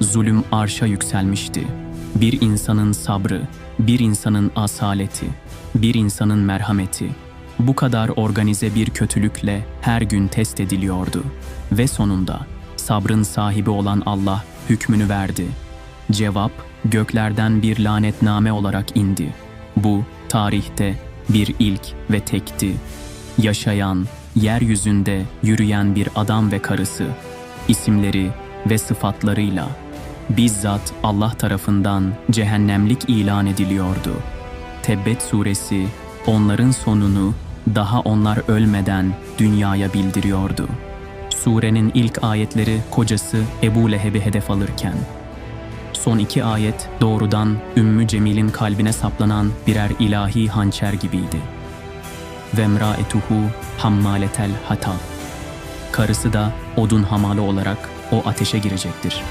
zulüm arşa yükselmişti. Bir insanın sabrı, bir insanın asaleti, bir insanın merhameti bu kadar organize bir kötülükle her gün test ediliyordu. Ve sonunda sabrın sahibi olan Allah hükmünü verdi. Cevap göklerden bir lanetname olarak indi. Bu tarihte bir ilk ve tekti. Yaşayan, yeryüzünde yürüyen bir adam ve karısı, isimleri ve sıfatlarıyla bizzat Allah tarafından cehennemlik ilan ediliyordu. Tebbet suresi onların sonunu daha onlar ölmeden dünyaya bildiriyordu. Surenin ilk ayetleri kocası Ebu Leheb'i hedef alırken, son iki ayet doğrudan Ümmü Cemil'in kalbine saplanan birer ilahi hançer gibiydi. Ve emraetuhu hammaletel hatab. Karısı da odun hamalı olarak o ateşe girecektir.